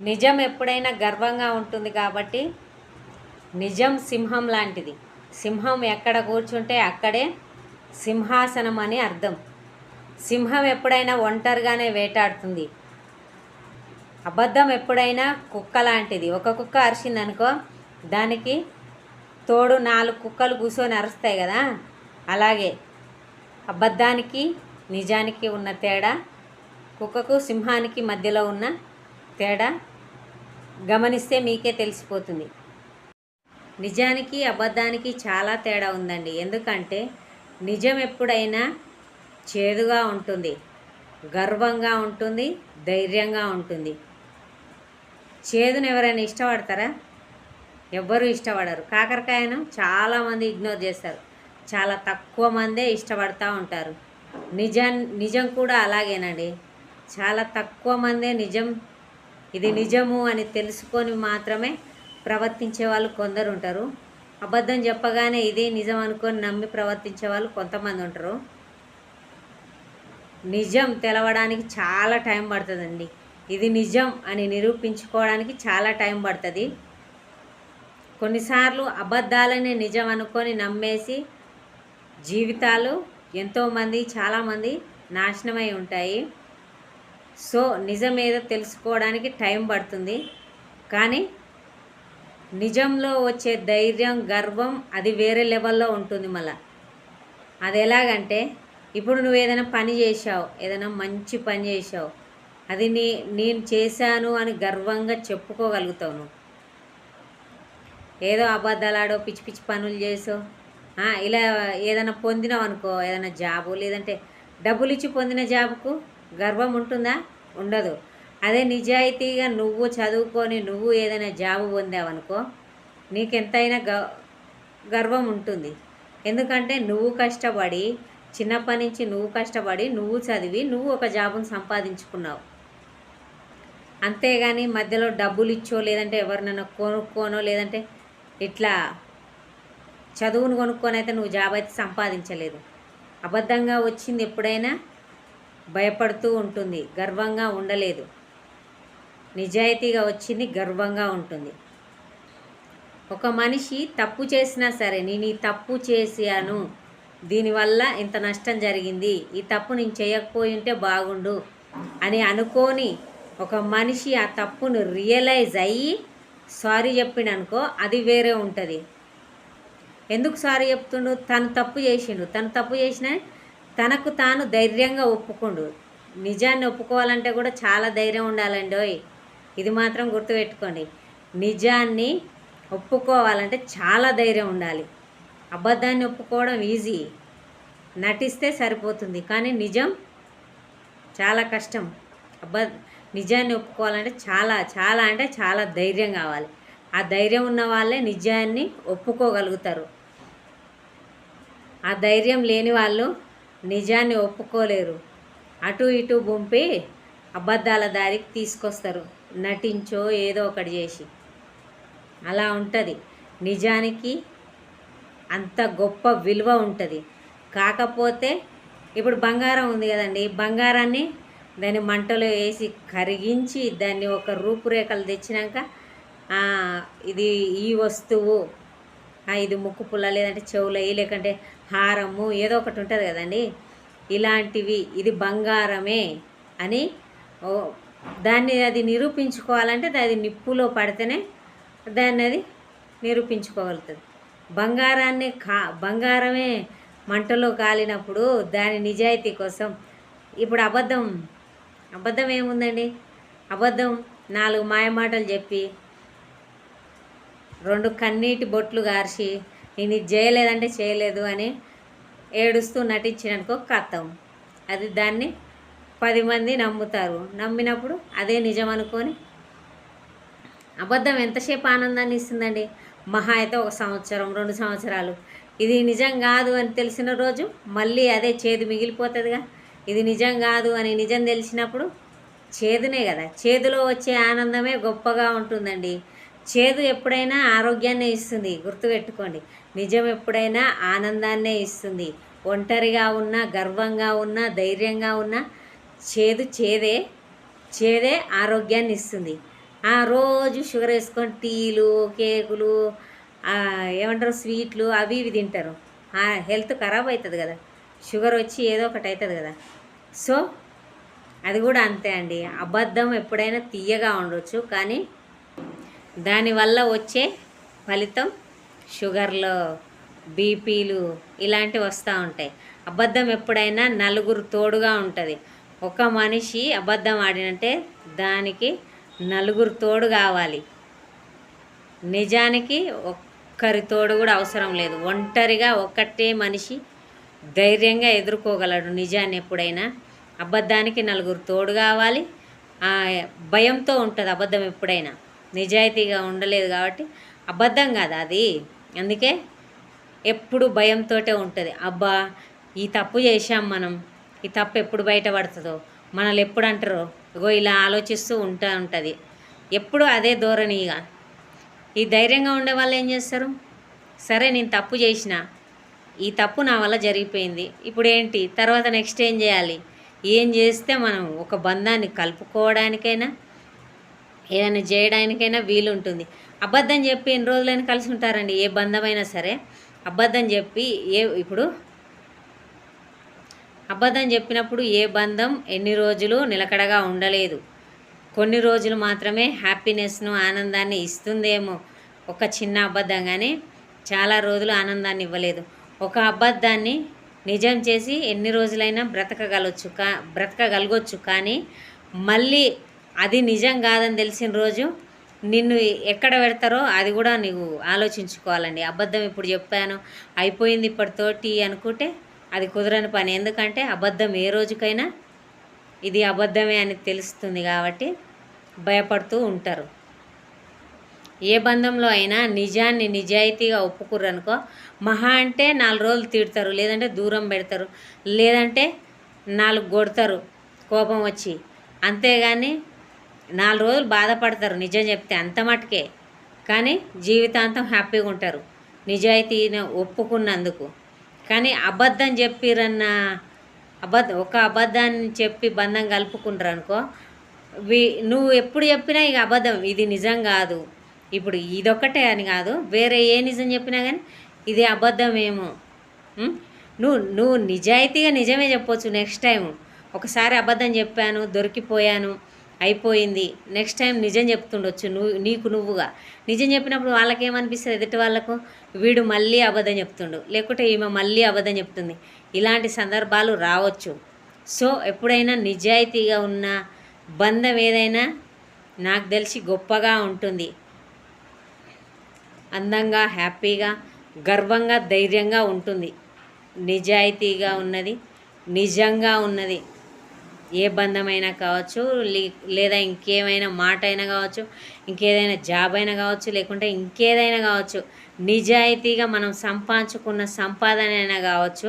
నిజం ఎప్పుడైనా గర్వంగా ఉంటుంది కాబట్టి నిజం సింహం లాంటిది. సింహం ఎక్కడ కూర్చుంటే అక్కడే సింహాసనం అని అర్థం. సింహం ఎప్పుడైనా ఒంటరిగానే వేటాడుతుంది. అబద్ధం ఎప్పుడైనా కుక్క లాంటిది. ఒక కుక్క అరిచిందనుకో దానికి తోడు నాలుగు కుక్కలు కూర్చొని అరుస్తాయి కదా? అలాగే అబద్ధానికి నిజానికి ఉన్న తేడా కుక్కకు సింహానికి మధ్యలో ఉన్న తేడా గమనిస్తే మీకే తెలిసిపోతుంది. నిజానికి అబద్ధానికి చాలా తేడా ఉందండి. ఎందుకంటే నిజం ఎప్పుడైనా చేదుగా ఉంటుంది గర్వంగా ఉంటుంది ధైర్యంగా ఉంటుంది. చేదును ఎవరైనా ఇష్టపడతారా? ఎవ్వరూ ఇష్టపడరు. కాకరకాయను చాలామంది ఇగ్నోర్ చేస్తారు. చాలా తక్కువ మందే ఇష్టపడతా ఉంటారు. నిజం నిజం కూడా అలాగేనండి. చాలా తక్కువ మందే నిజం ఇది నిజము అని తెలుసుకొని మాత్రమే ప్రవర్తించే వాళ్ళు కొందరు ఉంటారు. అబద్ధం చెప్పగానే ఇదే నిజం అనుకొని నమ్మి ప్రవర్తించే వాళ్ళు కొంతమంది ఉంటారు. నిజం తెలవడానికి చాలా టైం పడుతుందండి. ఇది నిజం అని నిరూపించుకోవడానికి చాలా టైం పడుతుంది. కొన్నిసార్లు అబద్ధాలనే నిజం అనుకొని నమ్మేసి జీవితాలు ఎంతోమంది చాలామంది నాశనమై ఉంటాయి. సో నిజం ఏదో తెలుసుకోవడానికి టైం పడుతుంది. కానీ నిజంలో వచ్చే ధైర్యం గర్వం అది వేరే లెవెల్లో ఉంటుంది మళ్ళా. అది ఎలాగంటే ఇప్పుడు నువ్వు ఏదైనా పని చేసావు ఏదైనా మంచి పని చేసావు అది నీ నేను చేశాను అని గర్వంగా చెప్పుకోగలుగుతావు నువ్వు. ఏదో అబద్ధాలాడో పిచ్చి పిచ్చి పనులు చేసో ఇలా ఏదైనా పొందినావు అనుకో ఏదైనా జాబు లేదంటే డబ్బులు ఇచ్చి పొందిన జాబుకు గర్వం ఉంటుందా? ఉండదు. అదే నిజాయితీగా నువ్వు చదువుకొని నువ్వు ఏదైనా జాబు పొందావనుకో నీకెంతైనా గ గర్వం ఉంటుంది. ఎందుకంటే నువ్వు కష్టపడి చిన్నప్పటి నుంచి నువ్వు కష్టపడి నువ్వు చదివి నువ్వు ఒక జాబును సంపాదించుకున్నావు. అంతేగాని మధ్యలో డబ్బులు ఇచ్చో లేదంటే ఎవరినైనా కొనుక్కోనో లేదంటే ఇట్లా చదువును కొనుక్కొని అయితే నువ్వు జాబ్ అయితే సంపాదించలేదు. అబద్ధంగా వచ్చింది ఎప్పుడైనా? భయపడుతూ ఉంటుంది గర్వంగా ఉండలేదు. నిజాయితీగా వచ్చింది గర్వంగా ఉంటుంది. ఒక మనిషి తప్పు చేసినా సరే నేను ఈ తప్పు చేశాను దీనివల్ల ఇంత నష్టం జరిగింది ఈ తప్పు నేను చేయకపోయి ఉంటే బాగుండు అని అనుకోని ఒక మనిషి ఆ తప్పును రియలైజ్ అయ్యి సారీ చెప్పిండనుకో అది వేరే ఉంటుంది. ఎందుకు సారీ చెప్తుండు? తను తప్పు చేసిండు. తను తప్పు చేసిన తనకు తాను ధైర్యంగా ఒప్పుకుండు. నిజాన్ని ఒప్పుకోవాలంటే కూడా చాలా ధైర్యం ఉండాలండి ఓయ్. ఇది మాత్రం గుర్తుపెట్టుకోండి. నిజాన్ని ఒప్పుకోవాలంటే చాలా ధైర్యం ఉండాలి. అబద్ధాన్ని ఒప్పుకోవడం ఈజీ. నటిస్తే సరిపోతుంది. కానీ నిజం చాలా కష్టం. అబ్బా నిజాన్ని ఒప్పుకోవాలంటే చాలా చాలా అంటే చాలా ధైర్యం కావాలి. ఆ ధైర్యం ఉన్న వాళ్ళే నిజాన్ని ఒప్పుకోగలుగుతారు. ఆ ధైర్యం లేని వాళ్ళు నిజాన్ని ఒప్పుకోలేరు. అటు ఇటు గుంపి అబద్ధాల దారికి తీసుకొస్తారు. నటించో ఏదో ఒకటి చేసి. అలా ఉంటుంది. నిజానికి అంత గొప్ప విలువ ఉంటుంది. కాకపోతే ఇప్పుడు బంగారం ఉంది కదండి. బంగారాన్ని దాన్ని మంటలో వేసి కరిగించి దాన్ని ఒక రూపురేఖలు తెచ్చినాక ఇది ఈ వస్తువు ఇది ముక్కు పుల్ల లేదంటే చెవులయ్యి లేకంటే హారము ఏదో ఒకటి ఉంటుంది కదండి. ఇలాంటివి ఇది బంగారమే అని ఓ దాన్ని అది నిరూపించుకోవాలంటే అది నిప్పులో పడితేనే దాన్ని అది నిరూపించుకోగలుగుతుంది. బంగారాన్ని కా బంగారమే మంటలో కాలినప్పుడు దాని నిజాయితీ కోసం ఇప్పుడు అబద్ధం అబద్ధం ఏముందండి? అబద్ధం నాలుగు మాయమాటలు చెప్పి రెండు కన్నీటి బొట్లు గార్చి నేను ఇది చేయలేదంటే చేయలేదు అని ఏడుస్తూ నటించిననుకో కథం. అది దాన్ని పది మంది నమ్ముతారు. నమ్మినప్పుడు అదే నిజం అనుకొని అబద్ధం ఎంతసేపు ఆనందాన్ని ఇస్తుందండి? మహా అయితే ఒక సంవత్సరం రెండు సంవత్సరాలు. ఇది నిజం కాదు అని తెలిసిన రోజు మళ్ళీ అదే చేదు మిగిలిపోతుందిగా. ఇది నిజం కాదు అని నిజం తెలిసినప్పుడు చేదునే కదా. చేదులో వచ్చే ఆనందమే గొప్పగా ఉంటుందండి. చేదు ఎప్పుడైనా ఆరోగ్యాన్ని ఇస్తుంది. గుర్తుపెట్టుకోండి. నిజం ఎప్పుడైనా ఆనందాన్నే ఇస్తుంది. ఒంటరిగా ఉన్నా గర్వంగా ఉన్నా ధైర్యంగా ఉన్నా చేదు చేదే చేదే ఆరోగ్యాన్ని ఇస్తుంది. ఆ రోజు షుగర్ వేసుకొని టీలు కేకులు ఏమంటారు స్వీట్లు అవి ఇవి తింటారు. ఆ హెల్త్ ఖరాబ్ అవుతుంది కదా. షుగర్ వచ్చి ఏదో ఒకటి అవుతుంది కదా. సో అది కూడా అంతే అండి. అబద్ధం ఎప్పుడైనా తీయగా ఉండొచ్చు. కానీ దానివల్ల వచ్చే ఫలితం షుగర్లో బీపీలు ఇలాంటివి వస్తూ ఉంటాయి. అబద్ధం ఎప్పుడైనా నలుగురు తోడుగా ఉంటుంది. ఒక మనిషి అబద్ధం ఆడినంటే దానికి నలుగురు తోడు కావాలి. నిజానికి ఒక్కరి తోడు కూడా అవసరం లేదు. ఒంటరిగా ఒక్కటే మనిషి ధైర్యంగా ఎదుర్కోగలడు నిజాన్ని ఎప్పుడైనా. అబద్ధానికి నలుగురు తోడు కావాలి. ఆ భయంతో ఉంటుంది అబద్ధం ఎప్పుడైనా. నిజాయితీగా ఉండలేదు కాబట్టి అబద్ధం కాదు అది. అందుకే ఎప్పుడు భయంతోటే ఉంటుంది. అబ్బా ఈ తప్పు చేశాం మనం. ఈ తప్పు ఎప్పుడు బయటపడుతుందో. మనల్ని ఎప్పుడు అంటారో? ఇగో ఇలా ఆలోచిస్తూ ఉంటా ఉంటుంది. ఎప్పుడు అదే ధోరణిగా ఈ ధైర్యంగా ఉండే వాళ్ళు ఏం చేస్తారు? సరే నేను తప్పు చేసిన. ఈ తప్పు నా వల్ల జరిగిపోయింది. ఇప్పుడు ఏంటి? తర్వాత నెక్స్ట్ ఏం చేయాలి? ఏం చేస్తే మనం ఒక బంధాన్ని కలుపుకోవడానికైనా ఏదైనా చేయడానికైనా వీలు ఉంటుంది అబద్ధం చెప్పి ఎన్ని రోజులైనా కలిసి ఉంటారండి ఏ బంధమైనా సరే. అబద్ధం చెప్పి ఏ ఇప్పుడు అబద్ధం చెప్పినప్పుడు ఏ బంధం ఎన్ని రోజులు నిలకడగా ఉండలేదు. కొన్ని రోజులు మాత్రమే హ్యాపీనెస్ను ఆనందాన్ని ఇస్తుందేమో ఒక చిన్న అబద్ధం కానీ చాలా రోజులు ఆనందాన్ని ఇవ్వలేదు. ఒక అబద్ధాన్ని నిజం చేసి ఎన్ని రోజులైనా బ్రతకగలవచ్చు కా బ్రతకగలగొచ్చు కానీ మళ్ళీ అది నిజం కాదని తెలిసిన రోజు నిన్ను ఎక్కడ పెడతారో అది కూడా నీవు ఆలోచించుకోవాలండి. అబద్ధం ఇప్పుడు చెప్పాను అయిపోయింది ఇప్పటితోటి అనుకుంటే అది కుదరని పని. ఎందుకంటే అబద్ధం ఏ రోజుకైనా ఇది అబద్ధమే అని తెలుస్తుంది కాబట్టి భయపడుతూ ఉంటారు. ఏ బంధంలో అయినా నిజాన్ని నిజాయితీగా ఒప్పుకుర్రనుకో మహా అంటే నాలుగు రోజులు తిడతారు లేదంటే దూరం పెడతారు లేదంటే నాలుగు కొడతారు కోపం వచ్చి. అంతేగాని నాలుగు రోజులు బాధపడతారు నిజం చెప్తే అంత మటుకే. కానీ జీవితాంతం హ్యాపీగా ఉంటారు. నిజాయితీని ఒప్పుకున్నందుకు. కానీ అబద్ధం చెప్పిరన్న అబద్ధ ఒక అబద్ధాన్ని చెప్పి బంధం కలుపుకుంటారు అనుకో వి నువ్వు ఎప్పుడు చెప్పినా ఇక అబద్ధం ఇది నిజం కాదు. ఇప్పుడు ఇదొక్కటే అని కాదు వేరే ఏ నిజం చెప్పినా కానీ ఇది అబద్ధమేమో. నువ్వు నువ్వు నిజాయితీగా నిజమే చెప్పొచ్చు నెక్స్ట్ టైం ఒకసారి అబద్ధం చెప్పాను దొరికిపోయాను. అయిపోయింది. నెక్స్ట్ టైం నిజం చెప్తుండొచ్చు. నువ్వు నీకు నువ్వుగా. నిజం చెప్పినప్పుడు వాళ్ళకేమనిపిస్తుంది? ఎదుటి వాళ్ళకు? వీడు మళ్ళీ అబద్ధం చెప్తుండు. లేకుంటే ఈమె మళ్ళీ అబద్ధం చెప్తుంది. ఇలాంటి సందర్భాలు రావచ్చు. సో ఎప్పుడైనా నిజాయితీగా ఉన్న బంధం ఏదైనా నాకు తెలిసి గొప్పగా ఉంటుంది. అందంగా హ్యాపీగా గర్వంగా ధైర్యంగా ఉంటుంది. నిజాయితీగా ఉన్నది నిజంగా ఉన్నది. ఏ బంధమైనా కావచ్చు లేదా ఇంకేమైనా మాట అయినా కావచ్చు ఇంకేదైనా జాబ్ అయినా కావచ్చు లేకుంటే ఇంకేదైనా కావచ్చు నిజాయితీగా మనం సంపాదించుకున్న సంపాదన అయినా కావచ్చు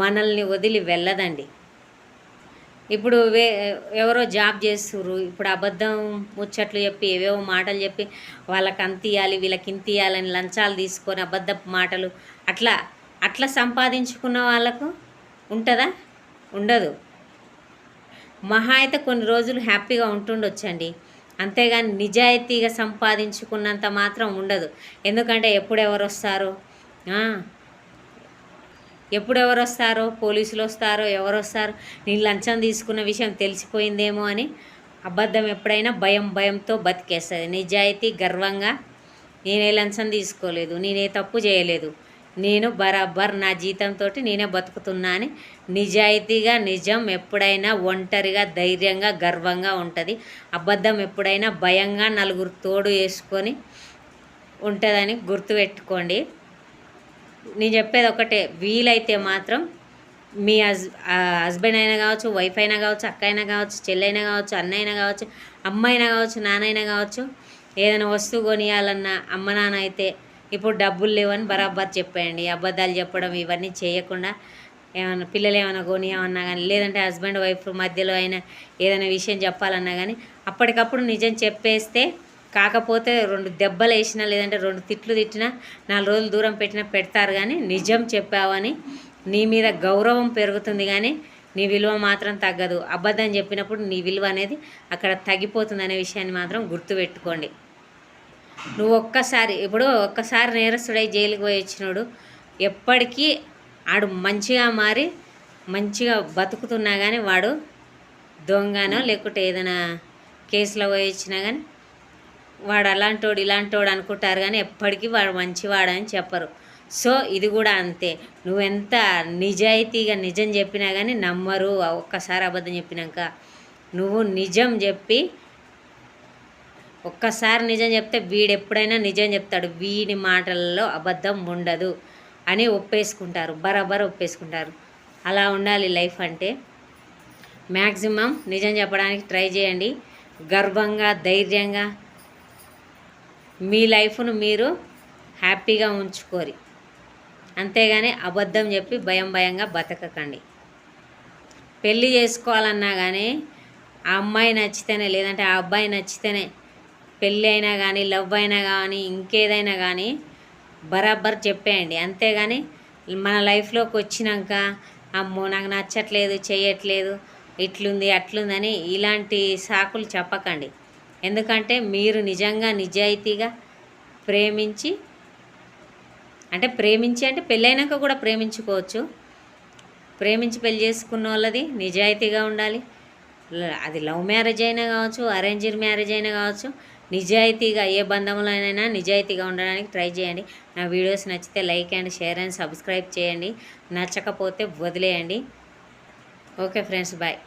మనల్ని వదిలి వెళ్ళదండి. ఇప్పుడు వే ఎవరో జాబ్ చేస్తుర్రు ఇప్పుడు అబద్ధం ముచ్చట్లు చెప్పి ఏవేవో మాటలు చెప్పి వాళ్ళకి అంత ఇవ్వాలి వీళ్ళకి ఇంత ఇవ్వాలని లంచాలు తీసుకొని అబద్ధపు మాటలు అట్లా అట్లా సంపాదించుకున్న వాళ్ళకు ఉంటుందా? ఉండదు. మహా అయితే కొన్ని రోజులు హ్యాపీగా ఉంటుండొచ్చండి. అంతేగాని నిజాయితీగా సంపాదించుకున్నంత మాత్రం ఉండదు. ఎందుకంటే ఎప్పుడు ఎవరు వస్తారు ఎప్పుడెవరు ఎప్పుడు వస్తారో పోలీసులు వస్తారో ఎవరు వస్తారు నేను లంచం తీసుకున్న విషయం తెలిసిపోయిందేమో అని అబద్ధం ఎప్పుడైనా భయం భయంతో బతికేస్తుంది. నిజాయితీ గర్వంగా నేనే లంచం తీసుకోలేదు నేనే తప్పు చేయలేదు నేను బరాబర్ నా జీతంతో నేనే బతుకుతున్నా అని నిజాయితీగా నిజం ఎప్పుడైనా ఒంటరిగా ధైర్యంగా గర్వంగా ఉంటుంది. అబద్ధం ఎప్పుడైనా భయంగా నలుగురు తోడు వేసుకొని ఉంటుందని గుర్తుపెట్టుకోండి నేను చెప్పేది ఒకటే వీలైతే మాత్రం మీ హస్ హస్బెండ్ అయినా కావచ్చు వైఫ్ అయినా కావచ్చు అక్క అయినా కావచ్చు చెల్లైనా కావచ్చు అన్న అయినా కావచ్చు అమ్మ అయినా కావచ్చు నాన్న అయినా కావచ్చు ఏదైనా వస్తువు కొనియాలన్నా అమ్మ నాన్న అయితే ఇప్పుడు డబ్బులు లేవని బరాబర్ చెప్పేయండి అబద్ధాలు చెప్పడం ఇవన్నీ చేయకుండా ఏమైనా పిల్లలు ఏమైనా కొని ఏమన్నా కానీ లేదంటే హస్బెండ్ వైఫ్ మధ్యలో అయినా ఏదైనా విషయం చెప్పాలన్నా కానీ అప్పటికప్పుడు నిజం చెప్పేస్తే కాకపోతే రెండు దెబ్బలు వేసినా లేదంటే రెండు తిట్లు తిట్టినా నాలుగు రోజులు దూరం పెట్టినా పెడతారు కానీ నిజం చెప్పావని నీ మీద గౌరవం పెరుగుతుంది కానీ నీ విలువ మాత్రం తగ్గదు. అబద్ధం చెప్పినప్పుడు నీ విలువ అనేది అక్కడ తగ్గిపోతుంది అనే విషయాన్ని మాత్రం గుర్తుపెట్టుకోండి. నువ్వు ఒక్కసారి ఇప్పుడు ఒక్కసారి నేరస్తుడై జైలుకి పోయి వచ్చినాడు ఎప్పటికీ ఆడు మంచిగా మారి మంచిగా బతుకుతున్నా కానీ వాడు దొంగనో లేకుంటే ఏదైనా కేసులో పోయి వచ్చినా కానీ వాడు అలాంటోడు ఇలాంటోడు అనుకుంటారు కానీ ఎప్పటికీ వాడు మంచివాడని చెప్పరు. సో ఇది కూడా అంతే. నువ్వెంత నిజాయితీగా నిజం చెప్పినా కానీ నమ్మరు ఒక్కసారి అబద్ధం చెప్పినాక. నువ్వు నిజం చెప్పి ఒక్కసారి నిజం చెప్తే వీడు ఎప్పుడైనా నిజం చెప్తాడు. వీడి మాటలలో అబద్ధం ఉండదు అని ఒప్పేసుకుంటారు. బరాబర్ ఒప్పేసుకుంటారు. అలా ఉండాలి లైఫ్ అంటే. మ్యాక్సిమం నిజం చెప్పడానికి ట్రై చేయండి. గర్వంగా ధైర్యంగా మీ లైఫ్ను మీరు హ్యాపీగా ఉంచుకోరి. అంతేగాని అబద్ధం చెప్పి భయం భయంగా బతకకండి. పెళ్ళి చేసుకోవాలన్నా కానీ ఆ అమ్మాయి నచ్చితేనే లేదంటే ఆ అబ్బాయి నచ్చితేనే పెళ్ళి అయినా కానీ లవ్ అయినా కానీ ఇంకేదైనా కానీ బరాబర్ చెప్పేయండి. అంతేగాని మన లైఫ్లోకి వచ్చినాక అమ్మో నాకు నచ్చట్లేదు చేయట్లేదు ఇట్లుంది అట్లుందని ఇలాంటి సాకులు చెప్పకండి. ఎందుకంటే మీరు నిజంగా నిజాయితీగా ప్రేమించి అంటే ప్రేమించి అంటే పెళ్ళైనాక కూడా ప్రేమించుకోవచ్చు. ప్రేమించి పెళ్ళి చేసుకున్న వాళ్ళది నిజాయితీగా ఉండాలి. అది లవ్ మ్యారేజ్ అయినా కావచ్చు అరేంజ్డ్ మ్యారేజ్ అయినా కావచ్చు నిజాయితీగా ఏ బంధంలోనైనా నిజాయితీగా ఉండడానికి ట్రై చేయండి. నా వీడియోస్ నచ్చితే like and share and subscribe చేయండి. నచ్చకపోతే వదిలేయండి. Okay friends bye.